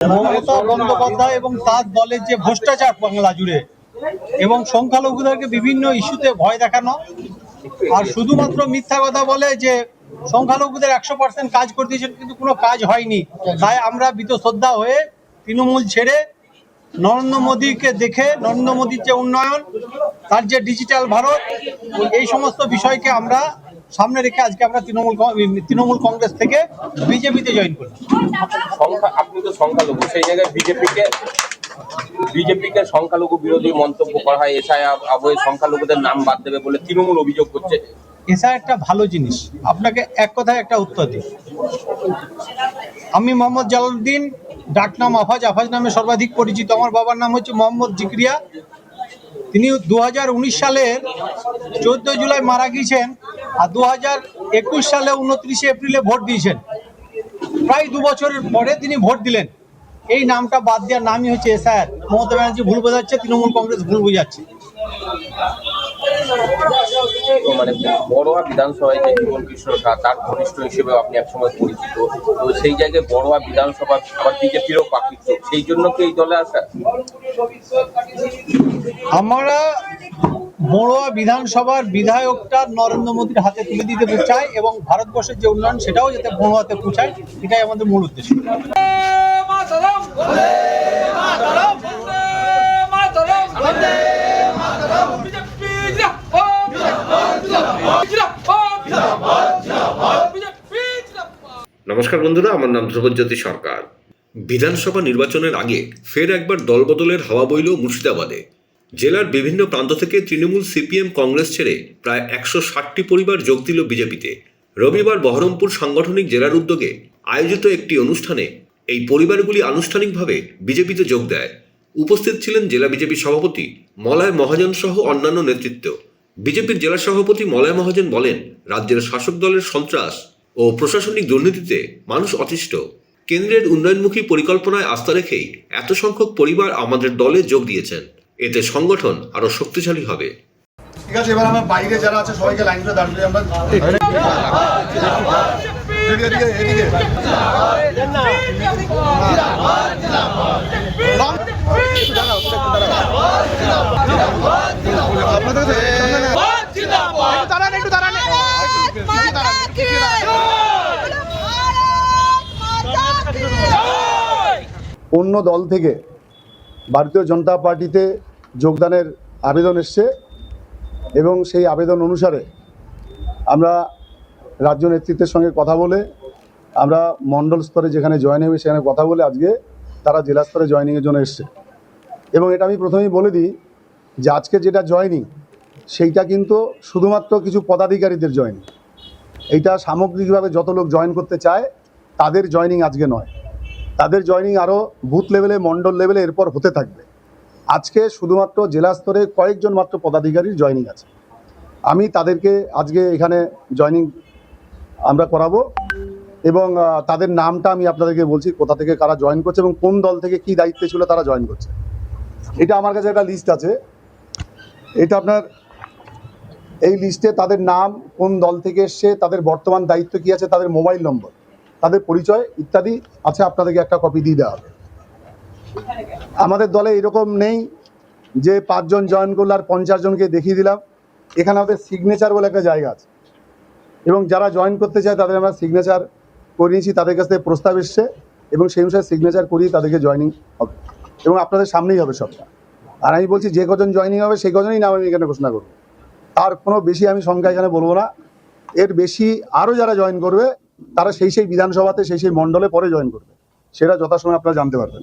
মমতা বন্দ্যোপাধ্যায় এবং তার দলের যে ভ্রষ্টাচার বাংলা জুড়ে, এবং সংখ্যালঘুদেরকে বিভিন্ন ইস্যুতে ভয় দেখানো, আর শুধুমাত্র মিথ্যা কথা বলে যে সংখ্যালঘুদের একশো পার্সেন্ট কাজ করে দিয়েছেন কিন্তু কোনো কাজ হয়নি। তাই আমরা শ্রদ্ধা হয়ে তৃণমূল ছেড়ে নরেন্দ্র মোদীকে দেখে, নরেন্দ্র মোদীর যে উন্নয়ন, তার যে ডিজিটাল ভারত, এই সমস্ত বিষয়কে আমরা সামনে রেখে আজকে আমরা তৃণমূল তৃণমূল কংগ্রেস থেকে বিজেপিতে জয়েন করলাম। সংখ্যা আপনি তো সংখ্যালঘু সেই জায়গায় বিজেপিকে বিজেপিকে সংখ্যালঘু বিরোধী মন্তব্য করা হয় এসআই আবহে সংখ্যালঘুদের নাম বাদ দেবে বলে তৃণমূল অভিযোগ করছে। এসা একটা ভালো জিনিস আপনাকে এক কথায় একটা উত্তর দিই। আমি মোহাম্মদ জালালউদ্দিন ডাকনাম আফাজ আফাজ নামে সর্বাধিক পরিচিত আমার বাবার নাম হচ্ছে মোহাম্মদ জিক্রিয়া। তিনি দু হাজার উনিশ সালের চোদ্দ জুলাই মারা গিয়েছেন। আর দু একুশ সালে উনত্রিশে এপ্রিলে ভোট দিয়েছেন। প্রায় দু বছরের পরে তিনি ভোট দিলেন। এই নামটা বাদ দেওয়ার নামই হচ্ছে এসআর মমতা ব্যানার্জি ভুল বোঝাচ্ছে তৃণমূল কংগ্রেস ভুল বোঝাচ্ছে। মানে বড়োয়া বিধানসভায় যে জীবন কৃষ্ণ তার ঘনিষ্ঠ হিসেবে আপনি একসময় পরিচিত। তো সেই জায়গায় বড়োয়া বিধানসভা আবার বিজেপিরও পাকিত সেই জন্য কি এই দলে আসা? আমরা বড়ুয়া বিধানসভার বিধায়কটা নরেন্দ্র মোদীর হাতে তুলে দিতে চাই এবং ভারতবর্ষের যে উন্নয়ন, সেটাও যাতে বড়ুয়াতে পৌঁছায়, এটাই আমাদের মূল উদ্দেশ্য। নমস্কার বন্ধুরা, আমার নাম ধ্রুবজ্যোতি সরকার। বিধানসভা নির্বাচনের আগে ফের একবার দলবদলের হাওয়া বইল মুর্শিদাবাদে। জেলার বিভিন্ন প্রান্ত থেকে তৃণমূল সিপিএম কংগ্রেস ছেড়ে প্রায় একশো ষাটটি পরিবার যোগ দিল বিজেপিতে। রবিবার বহরমপুর সাংগঠনিক জেলার উদ্যোগে আয়োজিত একটি অনুষ্ঠানে এই পরিবারগুলি আনুষ্ঠানিকভাবে বিজেপিতে যোগ দেয়। উপস্থিত ছিলেন জেলা বিজেপি সভাপতি মলয় মহাজন সহ অন্যান্য নেতৃত্ব। বিজেপির জেলা সভাপতি মলয় মহাজন বলেন, রাজ্যের শাসক দলের সন্ত্রাস ও প্রশাসনিক দুর্নীতিতে মানুষ অতিষ্ঠ। কেন্দ্রের উন্নয়নমুখী পরিকল্পনায় আস্থা রেখেই এত সংখ্যক পরিবার আমাদের দলে যোগ দিয়েছেন। এতে সংগঠন আরও শক্তিশালী হবে। ঠিক আছে এবার আমার বাইরে যারা আছে সবাইকে লাইন করে দাঁড়িয়ে আমরা দাঁড়ান একটু দাঁড়ান অন্য দল থেকে ভারতীয় জনতা পার্টিতে যোগদানের আবেদন এসছে এবং সেই আবেদন অনুসারে আমরা রাজ্য নেতৃত্বের সঙ্গে কথা বলে আমরা মণ্ডল স্তরে যেখানে জয়েন হবে সেখানে কথা বলে আজকে তারা জেলা স্তরে জয়েনিংয়ের জন্য এসছে। এবং এটা আমি প্রথমেই বলে দিই যে আজকে যেটা জয়েনিং, সেইটা কিন্তু শুধুমাত্র কিছু পদাধিকারীদের জয়েনিং। এইটা সামগ্রিকভাবে যত লোক জয়েন করতে চায়, তাদের জয়েনিং আজকে নয়। তাদের জয়েনিং আরও বুথ লেভেলে, মণ্ডল লেভেলে এরপর হতে থাকবে। আজকে শুধুমাত্র জেলা স্তরে কয়েকজন মাত্র পদাধিকারীর জয়েনিং আছে। আমি তাদেরকে আজকে এখানে জয়েনিং আমরা করাবো এবং তাদের নামটা আমি আপনাদেরকে বলছি, কোথা থেকে কারা জয়েন করছে এবং কোন দল থেকে কি দায়িত্বে ছিল তারা জয়েন করছে। এটা আমার কাছে একটা লিস্ট আছে। এটা আপনার, এই লিস্টে তাদের নাম, কোন দল থেকে এসছে, তাদের বর্তমান দায়িত্ব কি আছে, তাদের মোবাইল নম্বর তাদের পরিচয় ইত্যাদি আছে, আপনাদেরকে একটা কপি দিয়ে দেওয়া হবে। আমাদের দলে এরকম নেই যে পাঁচজন জয়েন করল আর পঞ্চাশ জনকে দেখিয়ে দিলাম। এখানে আমাদের সিগনেচার বলে একটা জায়গা আছে। এবং যারা জয়েন করতে চায় তাদের আমরা সিগনেচার করে নিয়েছি, তাদের কাছ থেকে প্রস্তাব এসছে এবং সেই অনুসারে সিগনেচার করিয়ে তাদেরকে জয়েনিং হবে। এবং আপনাদের সামনেই হবে সবটা। আর আমি বলছি যে কজন জয়েনিং হবে সেই কজনই নাম আমি এখানে ঘোষণা করব। তার কোনো বেশি আমি সংখ্যা এখানে বলব না। এর বেশি আরও যারা জয়েন করবে, তারা সেই সেই বিধানসভাতে, সেই সেই মণ্ডলে পরে জয়েন করবে। সেটা যথাসময় আপনারা জানতে পারবেন।